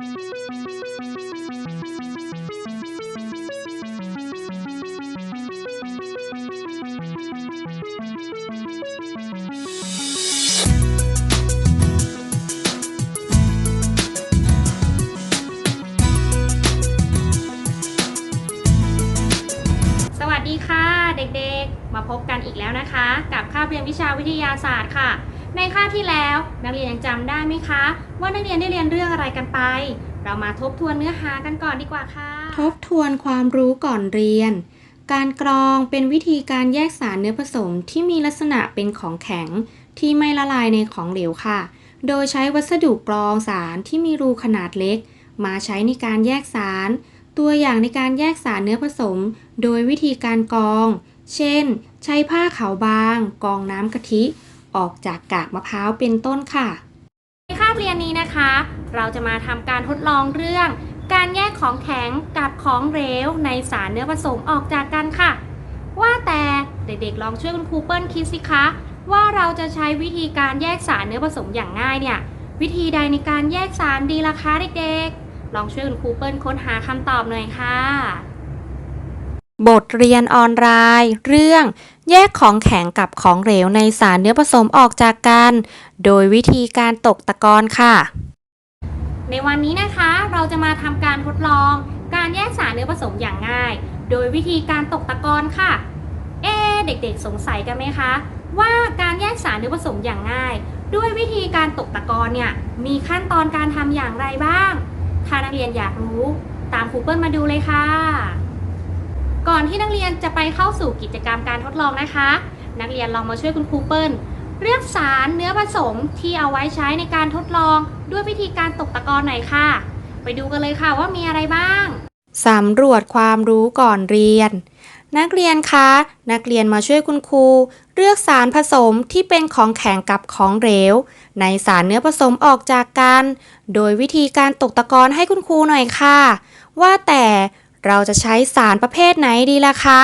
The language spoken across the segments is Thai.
สวัสดีค่ะเด็กๆ มาพบกันอีกแล้วนะคะ กับคาบเรียนวิชาวิทยาศาสตร์ค่ะ ในคาบที่แล้วนักเรียนยังจำได้ไหมคะ ว่านักเรียนได้เรียนเรื่องอะไรกันไป เรามาทบทวนเนื้อหากันก่อนดีกว่าค่ะ ทบทวนความรู้ก่อนเรียน การกรองเป็นวิธีการแยกสารเนื้อผสมที่มีลักษณะเป็นของแข็ง ที่ไม่ละลายในของเหลวค่ะ โดยใช้วัสดุกรองสารที่มีรูขนาดเล็ก มาใช้ในการแยกสาร ตัวอย่างในการแยกสารเนื้อผสม โดยวิธีการกรอง เช่น ใช้ผ้าขาวบาง กรองน้ำกะทิ ออกจากกากมะพร้าวเป็นต้นค่ะ เรียนนี้นะคะ เราจะมาทำการทดลองเรื่อง การแยกของแข็งกับของเหลวในสารเนื้อผสมออกจากกันค่ะ ว่าแต่เด็กๆลองช่วยคุณครูเปิ้ลคิดสิคะ ว่าเราจะใช้วิธีการแยกสารเนื้อผสมอย่างง่ายเนี่ย วิธีใดในการแยกสารดีล่ะคะเด็กๆ ลองช่วยคุณครูเปิ้ลค้นหาคำตอบหน่อยค่ะ บทเรียนออนไลน์ เรื่องแยกของแข็งกับของเหลวในสารเนื้อผสมออกจากกัน โดยวิธีการตกตะกอนค่ะ ในวันนี้นะคะเราจะมาทำการทดลอง การแยกสารเนื้อผสมอย่างง่าย โดยวิธีการตกตะกอนค่ะ เอะเด็กๆ สงสัยกันไหมคะ ว่าการแยกสารเนื้อผสมอย่างง่าย ด้วยวิธีการตกตะกอนเนี่ยมีขั้นตอนการทำอย่างไรบ้าง ถ้านักเรียนอยากรู้ ตามครูเปิ้ลมาดูเลยค่ะ ก่อนที่นักเรียนจะไปเข้าสู่กิจกรรมการทดลองนะคะ นักเรียนลองมาช่วยคุณครูเปิ้ลเลือกสารเนื้อผสมที่เอาไว้ใช้ในการทดลองด้วยวิธีการตกตะกอนหน่อยค่ะ ไปดูกันเลยค่ะว่ามีอะไรบ้างสำรวจความรู้ก่อนเรียน นักเรียนคะ นักเรียนมาช่วยคุณครูเลือกสารผสมที่เป็นของแข็งกับของเหลว ในสารเนื้อผสมออกจากกัน โดยวิธีการตกตะกอนให้คุณครูหน่อยค่ะ ว่าแต่ เราจะใช้สารประเภทไหนดีล่ะคะ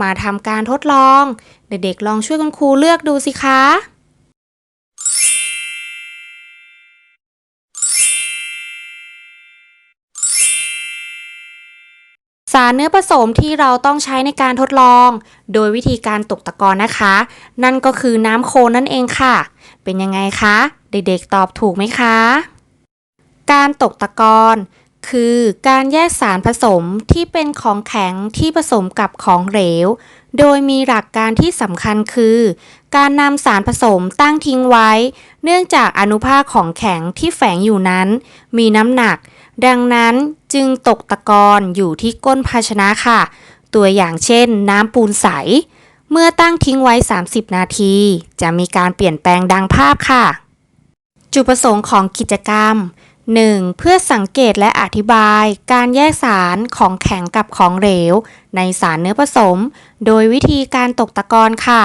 มาทำการทดลอง เด็กๆลองช่วยคุณครูเลือกดูสิคะสารเนื้อผสมที่เราต้องใช้ในการทดลอง โดยวิธีการตกตะกอนนะคะ นั่นก็คือน้ำโคลนนั่นเองค่ะ เป็นยังไงคะ เด็กๆตอบถูกไหมคะ การตกตะกอน คือการแยกสารผสมที่เป็นของแข็งที่ผสมกับของเหลว โดยมีหลักการที่สำคัญคือ การนำสารผสมตั้งทิ้งไว้ เนื่องจากอนุภาคของแข็งที่แฝงอยู่นั้น มีน้ำหนัก ดังนั้นจึงตกตะกอนอยู่ที่ก้นภาชนะค่ะ ตัวอย่างเช่น น้ำปูนใส เมื่อตั้งทิ้งไว้ 30 นาที จะมีการเปลี่ยนแปลงดังภาพค่ะ จุดประสงค์ของกิจกรรม 1. เพื่อสังเกตและอธิบายการแยกสารของแข็งกับของเหลว ในสารเนื้อผสม โดยวิธีการตกตะกอนค่ะ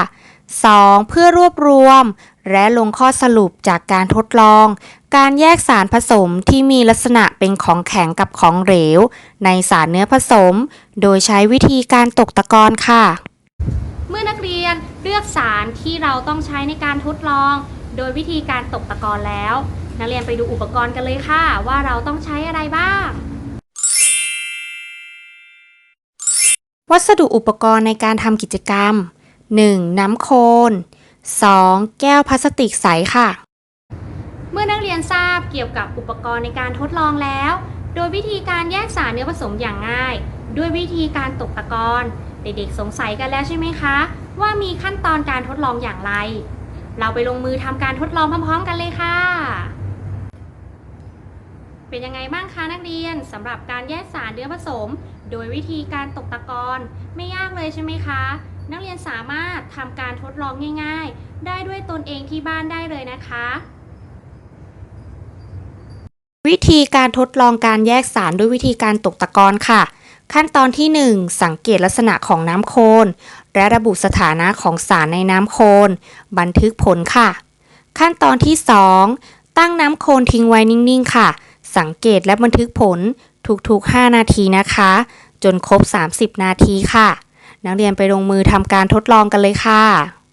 2. เพื่อรวบรวม และลงข้อสรุปจากการทดลอง การแยกสารผสมที่มีลักษณะเป็นของแข็งกับของเหลว ในสารเนื้อผสม โดยใช้วิธีการตกตะกอนค่ะ เมื่อนักเรียนเลือกสารที่เราต้องใช้ในการทดลอง โดยวิธีการตกตะกอนแล้ว นักเรียนไปดูอุปกรณ์กันเลยค่ะ ว่าเราต้องใช้อะไรบ้าง วัสดุอุปกรณ์ในการทำกิจกรรม 1. น้ำโคลน 2. แก้วพลาสติกใสค่ะ เมื่อนักเรียนทราบเกี่ยวกับอุปกรณ์ในการทดลองแล้ว โดยวิธีการแยกสารเนื้อผสมอย่างง่าย ด้วยวิธีการตกตะกอนเด็กๆสงสัยกันแล้วใช่ไหมคะ ว่ามีขั้นตอนการทดลองอย่างไร เราไปลงมือทำการทดลองพร้อมๆกันเลยค่ะ เป็นยังไงบ้างคะนักเรียนสำหรับการแยกสารเนื้อผสม โดยวิธีการตกตะกอนไม่ยากเลยใช่ไหมคะ นักเรียนสามารถทำการทดลองง่าย ๆ ได้ด้วยตนเองที่บ้านได้เลยนะคะ วิธีการทดลองการแยกสารด้วยวิธีการตกตะกอนค่ะ ขั้นตอนที่ 1 สังเกตลักษณะของน้ำโคลนและระบุสถานะของสารในน้ำโคลนบันทึกผลค่ะ ขั้นตอนที่ 2 ตั้งน้ำโคลนทิ้งไว้นิ่งๆค่ะ สังเกตและบันทึกผลทุกๆ 5 นาทีนะคะ จนครบ 30 นาทีค่ะ นักเรียนไปลงมือทำการทดลองกันเลยค่ะ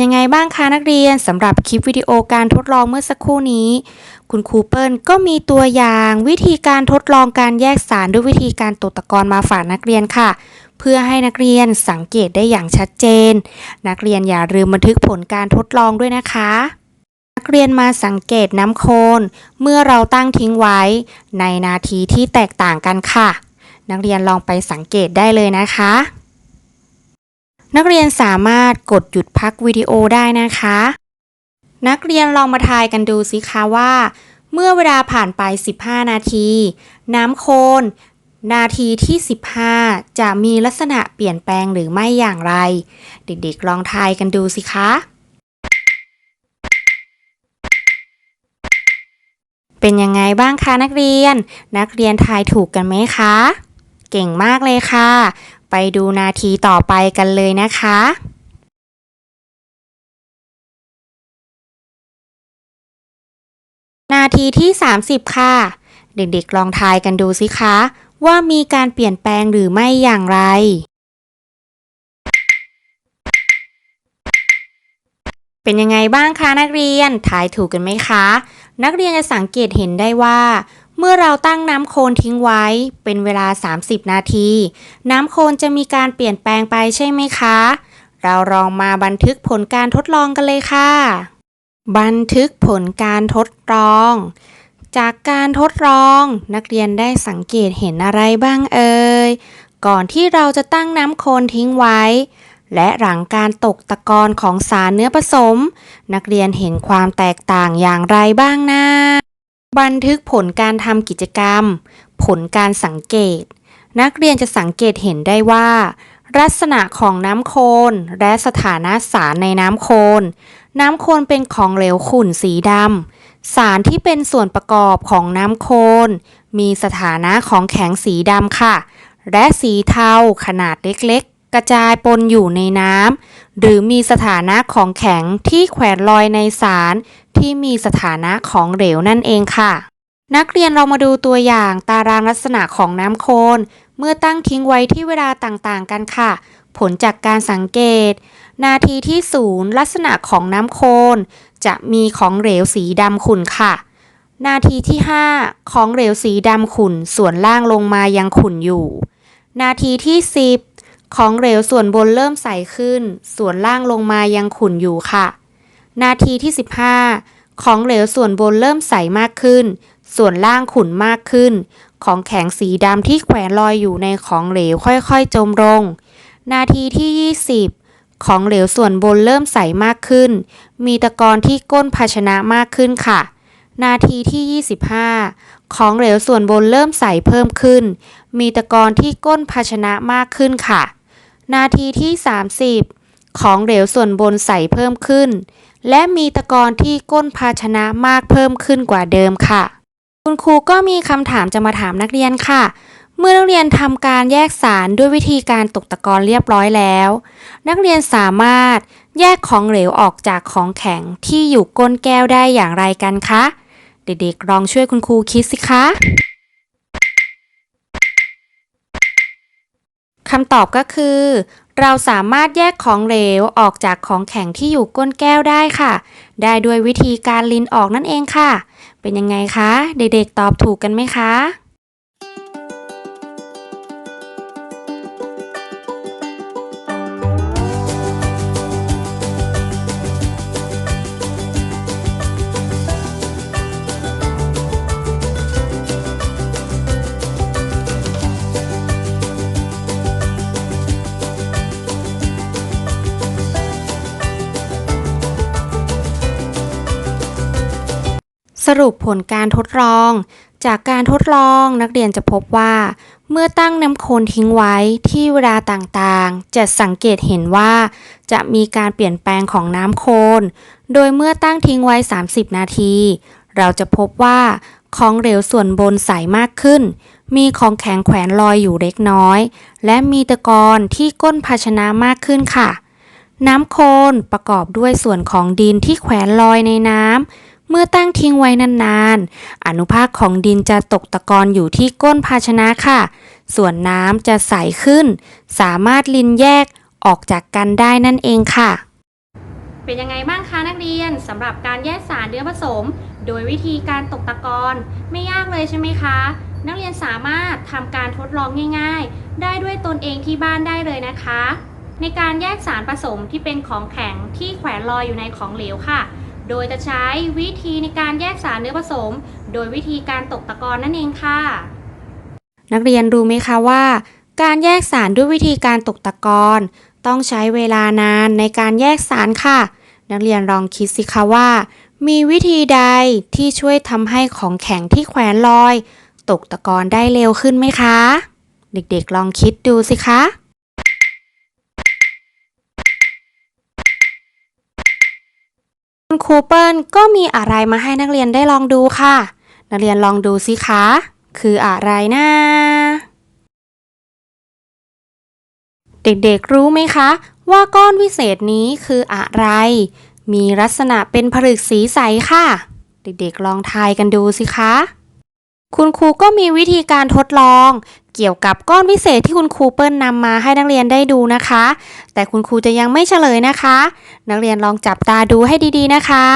ยังไงบ้างคะนักเรียนสำหรับคลิปวิดีโอการทดลองเมื่อสักครู่นี้ คุณครูเปิลก็มีตัวอย่างวิธีการทดลองการแยกสารด้วยวิธีการตกตะกอนมาฝากนักเรียนค่ะ เพื่อให้นักเรียนสังเกตได้อย่างชัดเจน นักเรียนอย่าลืมบันทึกผลการทดลองด้วยนะคะ นักเรียนมาสังเกตน้ำโคลนเมื่อเราตั้งทิ้งไว้ ในนาทีที่แตกต่างกันค่ะ นักเรียนลองไปสังเกตได้เลยนะคะ นักเรียนสามารถกดหยุดพักวิดีโอได้นะคะ นักเรียนลองมาทายกันดูสิคะว่า เมื่อเวลาผ่านไป 15 นาที น้ำโคลนนาทีที่ 15 จะมีลักษณะเปลี่ยนแปลงหรือไม่อย่างไร เด็กๆลองทายกันดูสิคะ เป็นยังไงบ้างคะนักเรียน นักเรียนทายถูกกันไหมคะ เก่งมากเลยค่ะ ไปดูนาทีต่อไปกันเลยนะคะนาทีที่ 30 ค่ะ เด็กๆ ลองทายกันดูสิคะ ว่ามีการเปลี่ยนแปลงหรือไม่อย่างไร เป็นยังไงบ้างคะนักเรียน ทายถูกกันไหมคะ นักเรียนจะสังเกตเห็นได้ว่า เมื่อเราตั้งน้ำโคลนทิ้งไว้ เป็นเวลา 30 นาที น้ำโคลนจะมีการเปลี่ยนแปลงไปใช่ไหมคะ เราลองมาบันทึกผลการทดลองกันเลยค่ะ บันทึกผลการทดลอง จากการทดลองนักเรียนได้สังเกตเห็นอะไรบ้างเอ่ย ก่อนที่เราจะตั้งน้ำโคลนทิ้งไว้ และหลังการตกตะกอนของสารเนื้อผสม นักเรียนเห็นความแตกต่างอย่างไรบ้างนะ บันทึกผลการทำกิจกรรม ผลการสังเกต นักเรียนจะสังเกตเห็นได้ว่า ลักษณะของน้ำโคลนและสถานะสารในน้ำโคลนน้ำโคลนเป็นของเหลวขุ่นสีดำสารที่เป็นส่วนประกอบของน้ำโคลนมีสถานะของแข็งสีดำค่ะ และสีเทาขนาดเล็กๆ กระจายปนอยู่ในน้ำ หรือมีสถานะของแข็งที่แขวนลอยในสารที่มีสถานะของเหลวนั่นเองค่ะ นักเรียนเรามาดูตัวอย่างตารางลักษณะของน้ำโคลนเมื่อตั้งทิ้งไว้ที่เวลาต่างๆ กันค่ะ ผลจากการสังเกต นาทีที่ศูนย์ลักษณะของน้ำโคลนจะมีของเหลวสีดำขุ่นค่ะ นาทีที่ 5 ของเหลวสีดำขุ่นส่วนล่างลงมายังขุ่นอยู่ นาทีที่ 10 ของเหลวส่วนบนเริ่มใสขึ้น ส่วนล่างลงมายังขุ่นอยู่ค่ะ นาทีที่ 15 ของเหลวส่วนบนเริ่มใสมากขึ้น ส่วนล่างขุ่นมากขึ้น ของแข็งสีดำที่แขวนลอยอยู่ในของเหลวค่อยๆจมลง นาทีที่ 20 ของเหลวส่วนบนเริ่มใสมากขึ้น มีตะกอนที่ก้นภาชนะมากขึ้นค่ะ นาทีที่ 25 ของเหลวส่วนบนเริ่มใสเพิ่มขึ้น มีตะกอนที่ก้นภาชนะมากขึ้นค่ะ นาทีที่ 30 ของเหลวส่วนบนใสเพิ่มขึ้น และมีตะกอนที่ก้นภาชนะมากเพิ่มขึ้นกว่าเดิมค่ะ คุณครูก็มีคำถามจะมาถามนักเรียนค่ะ เมื่อนักเรียนทำการแยกสารด้วยวิธีการตกตะกอนเรียบร้อยแล้ว นักเรียนสามารถแยกของเหลวออกจากของแข็งที่อยู่ก้นแก้วได้อย่างไรกันคะ เด็กๆลองช่วยคุณครูคิดสิคะ คำตอบก็คือ เราสามารถแยกของเหลวออกจากของแข็งที่อยู่ก้นแก้วได้ค่ะ ได้ด้วยวิธีการลินออกนั่นเองค่ะ เป็นยังไงคะ เด็กๆตอบถูกกันไหมคะ รุปผลการทดลอง จากการทดลองนักเรียนจะพบว่า เมื่อตั้งน้ำโคลนทิ้งไว้ที่เวลาต่างๆ จะสังเกตเห็นว่า จะมีการเปลี่ยนแปลงของน้ำโคลนโดยเมื่อตั้งทิ้งไว้ 30 นาที เราจะพบว่าของเหลวส่วนบนใสมากขึ้น มีของแข็งแขวนลอยอยู่เล็กน้อย และมีตะกอนที่ก้นภาชนะมากขึ้นค่ะ น้ำโคลนประกอบด้วยส่วนของดินที่แขวนลอยในน้ำ เมื่อตั้งทิ้งไว้นานๆ อนุภาคของดินจะตกตะกอนอยู่ที่ก้นภาชนะค่ะ ส่วนน้ำจะใสขึ้น สามารถลินแยกออกจากกันได้นั่นเองค่ะ เป็นยังไงบ้างคะนักเรียนสำหรับการแยกสารเนื้อผสม โดยวิธีการตกตะกอนไม่ยากเลยใช่ไหมคะ นักเรียนสามารถทำการทดลองง่าย ๆ ได้ด้วยตนเองที่บ้านได้เลยนะคะ ในการแยกสารผสมที่เป็นของแข็งที่แขวนลอยอยู่ในของเหลวค่ะ โดยจะใช้วิธีในการแยกสารเนื้อผสม โดยวิธีการตกตะกอนนั่นเองค่ะ นักเรียนรู้ไหมคะว่า การแยกสารด้วยวิธีการตกตะกอนต้องใช้เวลานานในการแยกสารค่ะ นักเรียนลองคิดสิคะว่า มีวิธีใดที่ช่วยทำให้ของแข็งที่แขวนลอย ตกตะกอนได้เร็วขึ้นไหมคะ เด็กๆลองคิดดูสิคะ ณครูเปิลก็มีอะไรมาให้นักเรียนได้ลองดูค่ะ นักเรียนลองดูสิคะ คืออะไรนะ เด็กๆรู้ไหมคะ ว่าก้อนวิเศษนี้คืออะไร มีลักษณะเป็นผลึกสีใสค่ะ เด็กๆลองทายกันดูสิคะ คุณครูก็มีวิธีการทดลอง เกี่ยวกับก้อนวิเศษที่คุณครูเปิ้ลนำมาให้นักเรียนได้ดูนะคะ แต่คุณครูจะยังไม่เฉลยนะคะ นักเรียนลองจับตาดูให้ดีๆนะคะ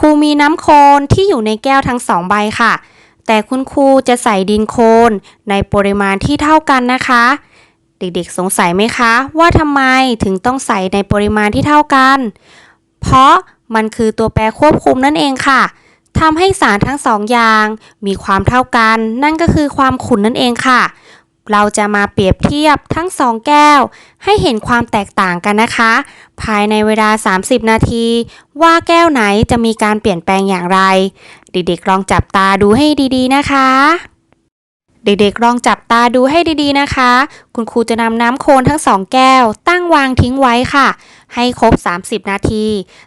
ครูมีน้ำโคลนที่อยู่ในแก้วทั้งสองใบค่ะ แต่คุณครูจะใส่ดินโคลนในปริมาณที่เท่ากันนะคะ เด็กๆสงสัยไหมคะ ว่าทำไมถึงต้องใส่ในปริมาณที่เท่ากัน เพราะมันคือตัวแปรควบคุมนั่นเองค่ะ ทำให้สารทั้งสองอย่าง มีความเท่ากัน นั่นก็คือความขุ่นนั่นเองค่ะ เราจะมาเปรียบเทียบทั้งสองแก้ว ให้เห็นความแตกต่างกันนะคะ ภายในเวลา 30 นาที ว่าแก้วไหนจะมีการเปลี่ยนแปลงอย่างไร เด็กๆลองจับตาดูให้ดีๆนะคะ เด็กๆลองจับตาดูให้ดีๆนะคะ คุณครูจะนำน้ำโคลนทั้งสองแก้ว ตั้งวางทิ้งไว้ค่ะ ให้ครบ 30 นาที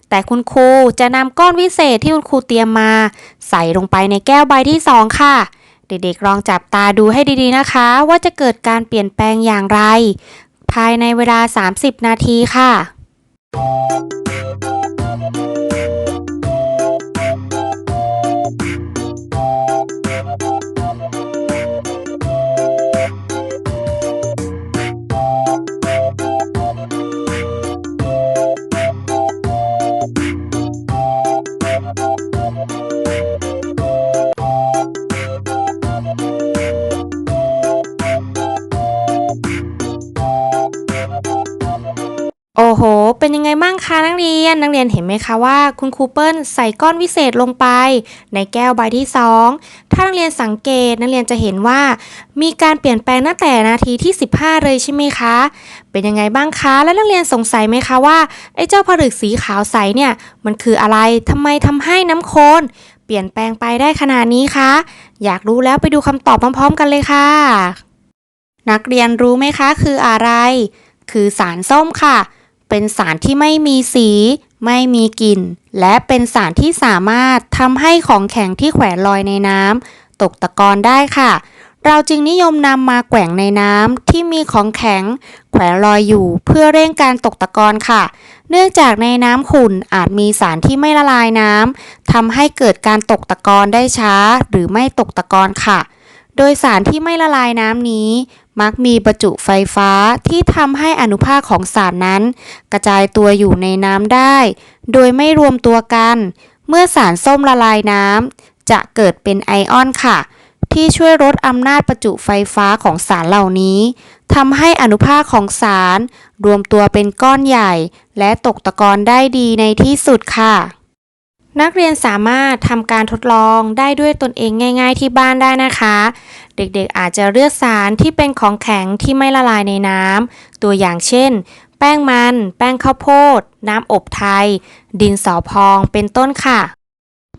แต่คุณครูจะนำก้อนวิเศษที่คุณครูเตรียมมา ใส่ลงไปในแก้วใบที่สองค่ะ เด็กๆลองจับตาดูให้ดีๆนะคะ ว่าจะเกิดการเปลี่ยนแปลงอย่างไร ภายในเวลา 30 นาทีค่ะ นักเรียนนักเรียนเห็นไหมคะว่าคุณครูเปิ้ลใส่ก้อนวิเศษลงไป ในแก้วใบที่ 2 ถ้านักเรียนสังเกตนักเรียนจะเห็นว่ามีการเปลี่ยนแปลงตั้งแต่นาทีที่ 15 เลยใช่ไหมคะ เป็นยังไงบ้างคะ แล้วนักเรียนสงสัยไหมคะว่าไอ้เจ้าผลึกสีขาวใสเนี่ยมันคืออะไรทำไมทำให้น้ำโคลนเปลี่ยนแปลงไปได้ขนาดนี้คะ อยากรู้แล้วไปดูคำตอบพร้อมๆกันเลยค่ะ นักเรียนรู้ไหมคะ คืออะไร คือสารส้มค่ะ เป็นสารที่ไม่มีสี ไม่มีกลิ่น และเป็นสารที่สามารถทำให้ของแข็งที่แขวนลอยในน้ำตกตะกอนได้ค่ะ เราจึงนิยมนำมาแกว่งในน้ำที่มีของแข็ง แขวนลอยอยู่เพื่อเร่งการตกตะกอนค่ะ เนื่องจากในน้ำขุ่นอาจมีสารที่ไม่ละลายน้ำทำให้เกิดการตกตะกอนได้ช้า หรือไม่ตกตะกอนค่ะ โดยสารที่ไม่ละลายน้ำนี้ มักมีประจุไฟฟ้าที่ทำให้อนุภาคของสารนั้น กระจายตัวอยู่ในน้ำได้ โดยไม่รวมตัวกัน เมื่อสารส้มละลายน้ำจะเกิดเป็นไอออนค่ะ ที่ช่วยลดอำนาจประจุไฟฟ้าของสารเหล่านี้ทำให้อนุภาคของสาร รวมตัวเป็นก้อนใหญ่ และตกตะกอนได้ดีในที่สุดค่ะ นักเรียนสามารถทำการทดลองได้ด้วยตนเองง่าย ๆ ที่บ้านได้นะคะ เด็กๆอาจจะเลือกสารที่เป็นของแข็งที่ไม่ละลายในน้ำตัวอย่างเช่น แป้งมัน แป้งข้าวโพด น้ำอบไทย ดินสอพองเป็นต้นค่ะ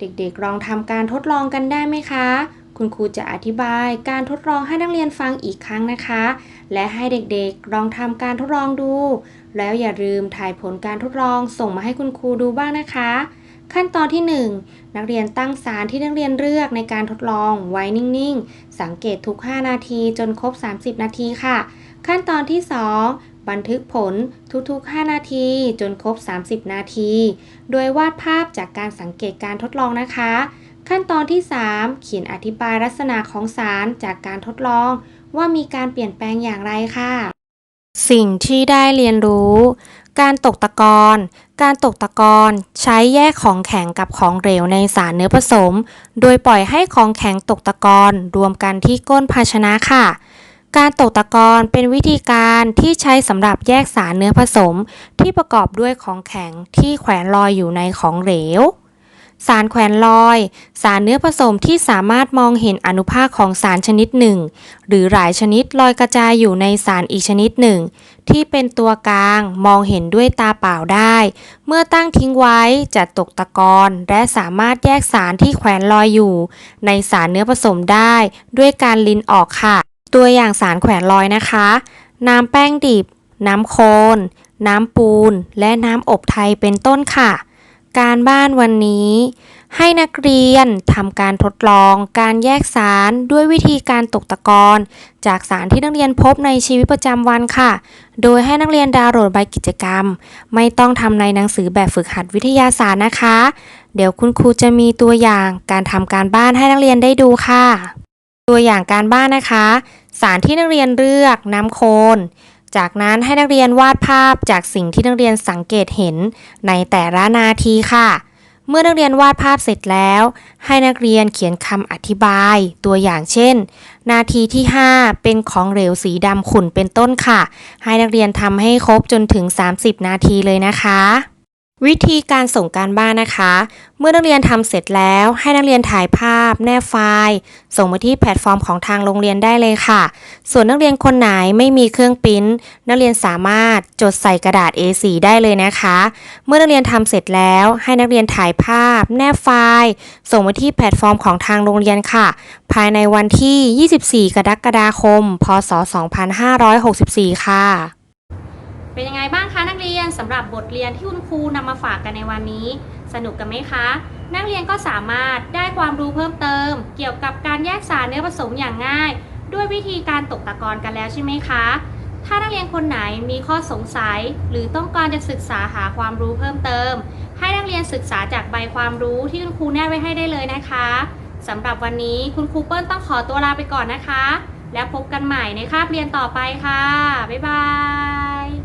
เด็กๆลองทำการทดลองกันได้ไหมคะ คุณครูจะอธิบายการทดลองให้นักเรียนฟังอีกครั้งนะคะ และให้เด็กๆลองทำการทดลองดู แล้วอย่าลืมถ่ายผลการทดลองส่งมาให้คุณครูดูบ้างนะคะ ขั้นตอนที่ 1 นักเรียนตั้งสารที่นักเรียนเลือกในการทดลองไว้นิ่งๆ สังเกตทุก 5 นาทีจนครบ 30 นาทีค่ะ ขั้นตอนที่ 2 บันทึกผลทุกๆ 5 นาทีจนครบ 30 นาที โดยวาดภาพจากการสังเกตการทดลองนะคะ ขั้นตอนที่ 3 เขียนอธิบายลักษณะของสารจากการทดลอง ว่ามีการเปลี่ยนแปลงอย่างไรค่ะ สิ่งที่ได้เรียนรู้ การตกตะกอนการตกตะกอนใช้แยกของแข็งกับของเหลวในสารเนื้อผสม โดยปล่อยให้ของแข็งตกตะกอนรวมกันที่ก้นภาชนะค่ะ การตกตะกอนเป็นวิธีการที่ใช้สำหรับแยกสารเนื้อผสม ที่ประกอบด้วยของแข็งที่แขวนลอยอยู่ในของเหลวสารแขวนลอย สารเนื้อผสมที่สามารถมองเห็นอนุภาคของสารชนิดหนึ่ง หรือหลายชนิดลอยกระจายอยู่ในสารอีกชนิดหนึ่ง ที่เป็นตัวกลางมองเห็นด้วยตาเปล่าได้ เมื่อตั้งทิ้งไว้จะตกตะกอนและสามารถแยกสารที่แขวนลอยอยู่ ในสารเนื้อผสมได้ ด้วยการลินออกค่ะ ตัวอย่างสารแขวนลอยนะคะ น้ำแป้งดิบ น้ำโคลนน้ำปูน และน้ำอบไทยเป็นต้นค่ะ การบ้านวันนี้ ให้นักเรียนทำการทดลองการแยกสารด้วยวิธีการตกตะกอนจากสารที่นักเรียนพบในชีวิตประจำวันค่ะ โดยให้นักเรียนดาวน์โหลดใบกิจกรรม ไม่ต้องทำในหนังสือแบบฝึกหัดวิทยาศาสตร์นะคะ เดี๋ยวคุณครูจะมีตัวอย่างการทำการบ้านให้นักเรียนได้ดูค่ะ ตัวอย่างการบ้านนะคะ สารที่นักเรียนเลือกน้ำโคลนจากนั้นให้นักเรียนวาดภาพจากสิ่งที่นักเรียนสังเกตเห็นในแต่ละนาทีค่ะ เมื่อนักเรียนวาดภาพเสร็จแล้ว ให้นักเรียนเขียนคำอธิบาย ตัวอย่างเช่น นาทีที่ 5 เป็นของเหลวสีดำขุ่นเป็นต้นค่ะ ให้นักเรียนทำให้ครบจนถึง 30 นาทีเลยนะคะ วิธีการส่งการบ้านนะคะ เมื่อนักเรียนทำเสร็จแล้วให้นักเรียนถ่ายภาพ แนบไฟล์ ส่งมาที่แพลตฟอร์มของทางโรงเรียนได้เลยค่ะ ส่วนนักเรียนคนไหนไม่มีเครื่องปริ้นนักเรียนสามารถจดใส่กระดาษ A4 ได้เลยนะคะ เมื่อนักเรียนทำเสร็จแล้วให้นักเรียนถ่ายภาพ แนบไฟล์ ส่งมาที่แพลตฟอร์มของทางโรงเรียนค่ะ ภายในวันที่ 24 กรกฎาคม พศ 2564 ค่ะ เป็นยังไงบ้างคะนักเรียนสำหรับบทเรียนที่คุณครูนำมาฝากกันในวันนี้ สนุกกันไหมคะ นักเรียนก็สามารถได้ความรู้เพิ่มเติม เกี่ยวกับการแยกสารเนื้อผสมอย่างง่าย ด้วยวิธีการตกตะกอนกันแล้วใช่ไหมคะ ถ้านักเรียนคนไหนมีข้อสงสัย หรือต้องการจะศึกษาหาความรู้เพิ่มเติม ให้นักเรียนศึกษาจากใบความรู้ที่คุณครูแนบไว้ให้ได้เลยนะคะสำหรับวันนี้คุณครูเปิ้ลต้องขอตัวลาไปก่อนนะคะ แล้วพบกันใหม่ในคาบเรียนต่อไปค่ะ บ๊ายบาย